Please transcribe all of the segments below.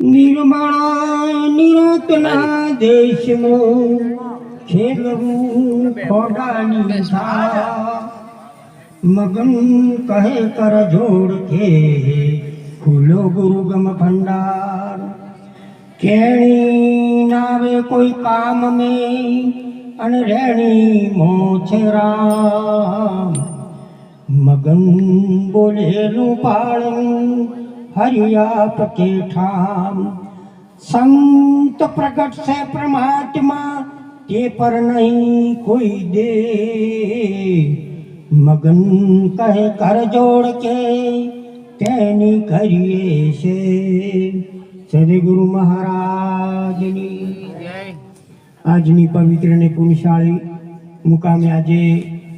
નિર્મળા નિરોતના દેશમાં ખેલવું ખોડાની છા મગન કહે કર જોડ કે ખુલ્લો ગુરુગમ ભંડાર. કેણી નાવે કોઈ કામ મેં અને રેણી મોછે રામ. મગન બોલેલું પાળું હરિયાપ કે ઠામ સંત પ્રગટ છે પરમાત્મા તે પર નહીં કોઈ દે મગન કહે કર જોડ કે તેની કરીએ છે સદગુરુ મહારાજની આજની પવિત્ર ને પુણ્યશાળી મુકામે આજે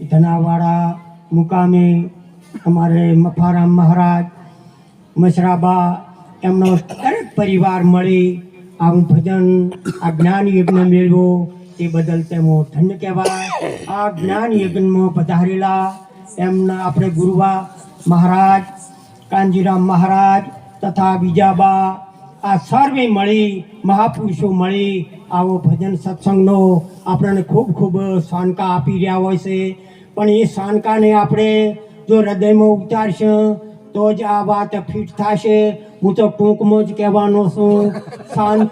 ધનાવાડા મુકામે અમારે મફારામ મહારાજ મસરાબા, એમનો દરેક પરિવાર મળી આવું ભજન, આ જ્ઞાન યજ્ઞ મેળવો, એ બદલ તેમો ધન્ય કહેવાય. આ જ્ઞાન યજ્ઞમાં પધારેલા એમના આપણે ગુરુવા મહારાજ, કાનજીરામ મહારાજ તથા બીજાબા, આ સર્વે મળી, મહાપુરુષો મળી, આવો ભજન સત્સંગનો આપણને ખૂબ ખૂબ શાનકા આપી રહ્યા હોય છે. પણ એ શાનકાને આપણે જો હૃદયમાં ઉતારશે તો જ આ વાત ફિટ થશે. હું તો ટૂંકમાં જ કહેવાનો છું. શાંત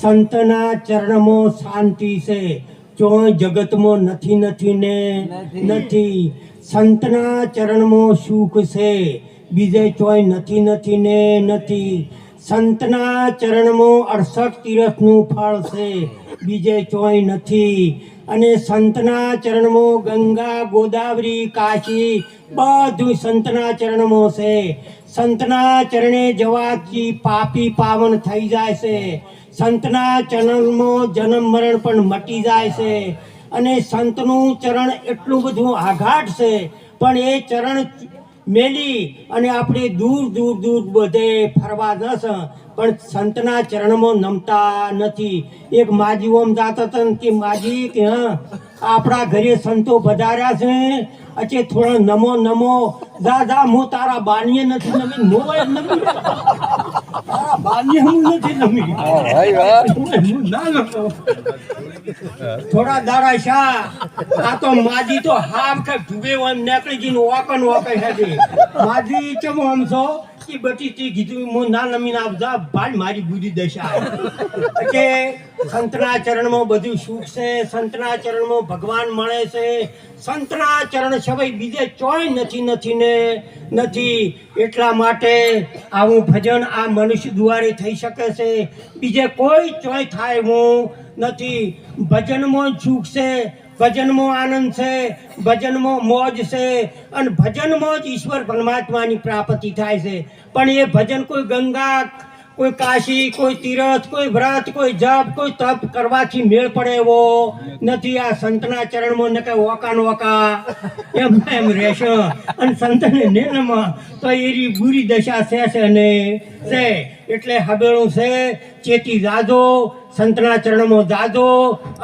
સંતના ચરણમાં શાંતિ છે. જો જગતમાં નથી નથી ને નથી. સંતના ચરણમાં સુખ છે. બીજે ચોય નથી નથી ને નથી. સંતના ચરણમાં અડસઠ તીરથનું ફળ છે. બીજે ચોય નથી. અને સંતના ચરણમાં ગંગા, ગોદાવરી, કાશી બધું સંતના ચરણમાં છે. સંતના ચરણે જવાથી પાપી પાવન થઈ જાય છે. સંતના ચરણમાં જન્મ મરણ પણ મટી જાય છે. અને સંતનું ચરણ એટલું બધું આઘાટ છે. પણ એ ચરણ મેલી અને આપણે દૂર દૂર દૂર બધે ફરવા જશ. પણ સંતના ચરણમાં નમતા નથી. એક માજી ઓમ જાતા હતા કે માજી કે હા આપણા ઘરે સંતો વધાર્યા છે. અચે થોડો નમો નમો. દા દા હું તારા બાનીએ નથી નમી. મોય નમી. બાનીએ હું નથી નમી. થોડા દાડા શા? આ તો માજી તો હાવ કે ડૂબે એમ નીકળી ગઈ ઓકન ઓકન હેડી માજી ચમ આમ છો? કે બટી તે કીધું હું ના નમીને આવતા ભાઈ મારી બુરી દશા કે સંતના ચરણમાં બધું સુખ છે સંતના ચરણમાં ભગવાન મળે છે સંતના ચરણ સિવાય બીજે ચોય નથી નથી ને, નથી. એટલા માટે આવું ભજન આ મનુષ્ય દ્વારે થઈ શકે છે. બીજે કોઈ ચોય થાય હું નથી. ભજનમાં સુખ છે ભજનમાં આનંદ છે, ભજનમાં મોજ છે અને ભજનમાં જ ઈશ્વર પરમાત્માની પ્રાપ્તિ થાય છે. પણ એ ભજન કોઈ ગંગા કોઈ કાશી, કોઈ તીરથ, કોઈ વ્રત, કોઈ જપ, કોઈ તપ કરવાથી મેળ પડે એવો નથી. આ સંતના ચરણમાં ન કઈ ઓકા નોકા એમ એમ રહેશે. અને સંતને નેનમાં તો એરી બુરી દશા છે છે ને છે. એટલે હબેળું છે, ચેતી જાજો, સંતના ચરણમાં જાજો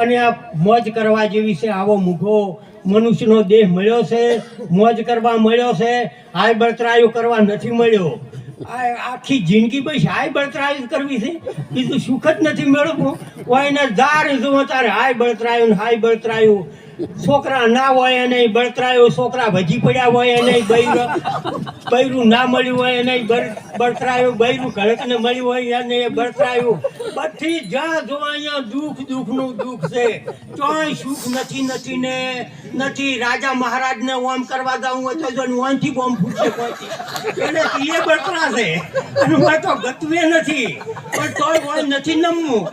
અને આ મોજ કરવા જેવી છે આવો મુખો મનુષ્યનો દેહ મળ્યો છે. મોજ કરવા મળ્યો છે. હાય બળતરાયું કરવા નથી મળ્યો. આખી જિંદગી પછી હાય બળતરાયું કરવી છે. બીજું સુખ જ નથી મેળવવું એને દાર જુઓ તારે હાય બળતરાયું હાય બળતરાયું. છોકરા ના હોય એને બળતરાયો, છોકરા ભજી પડ્યા હોય એને બૈરું બૈરું ના મળ્યું હોય એને બળતરાયું, બૈરું ઘડકને મળ્યું હોય એને બળતરાયું. બધી જા જો અહીંયા દુઃખ, દુઃખનું દુઃખ છે. ચોય સુખ નથી નથી ને, નથી. રાજા મહારાજને ઓમ કરવા જાઉં હોય તો જો ઓમથી બોમ્બ ફૂટશે એને એ બળતરા છે. અને હું તો ગતવે નથી. પણ તોય હોય નથી નમવું.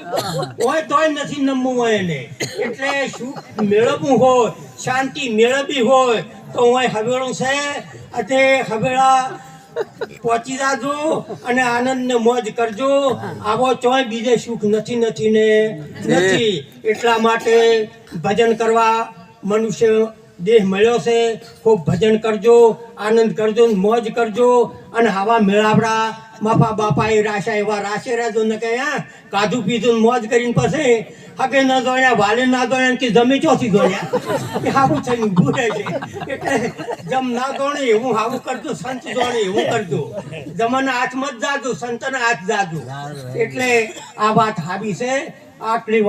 હોય તોય નથી નમવું હોય એને. એટલે સુખ મેળવવું હોય, શાંતિ મેળવવી હોય, તો હું હવેળું છે. અને હવેળા પહોંચી જાજો અને આનંદ ને મોજ કરજો. આવો ચોય બીજે સુખ નથી નથી ને? નથી. એટલા માટે ભજન કરવા મનુષ્ય દેહ મળ્યો છે. ખૂબ ભજન કરજો આનંદ કરજો મોજ કરજો. અને હવા મેળાવડા માફા બાપા એ રાશા એવા રાશે રહેજો ને કે કાજુ પીધું મોજ કરીને પછી હકે ના દોડ્યા વાલે ના દોડ્યા કે જમી ચોથી દોડ્યા કે હાવું થઈને ઊભું છે. એટલે જમ ના દોડે એવું હાવું કરજો, સંત દોડે એવું કરજો. જમાના હાથમાં જ જાજો, સંતના હાથ જાજો. એટલે આ વાત હાવી છે. આટલી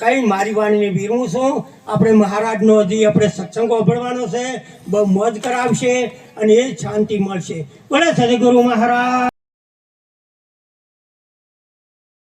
કઈ મારી વાણીને વીરું છું. આપણે મહારાજનો હજી આપણે સત્સંગ સાંભળવાનો છે. બહુ મોજ કરાવશે અને એ શાંતિ મળશે. બોલે સદગુરુ મહારાજ.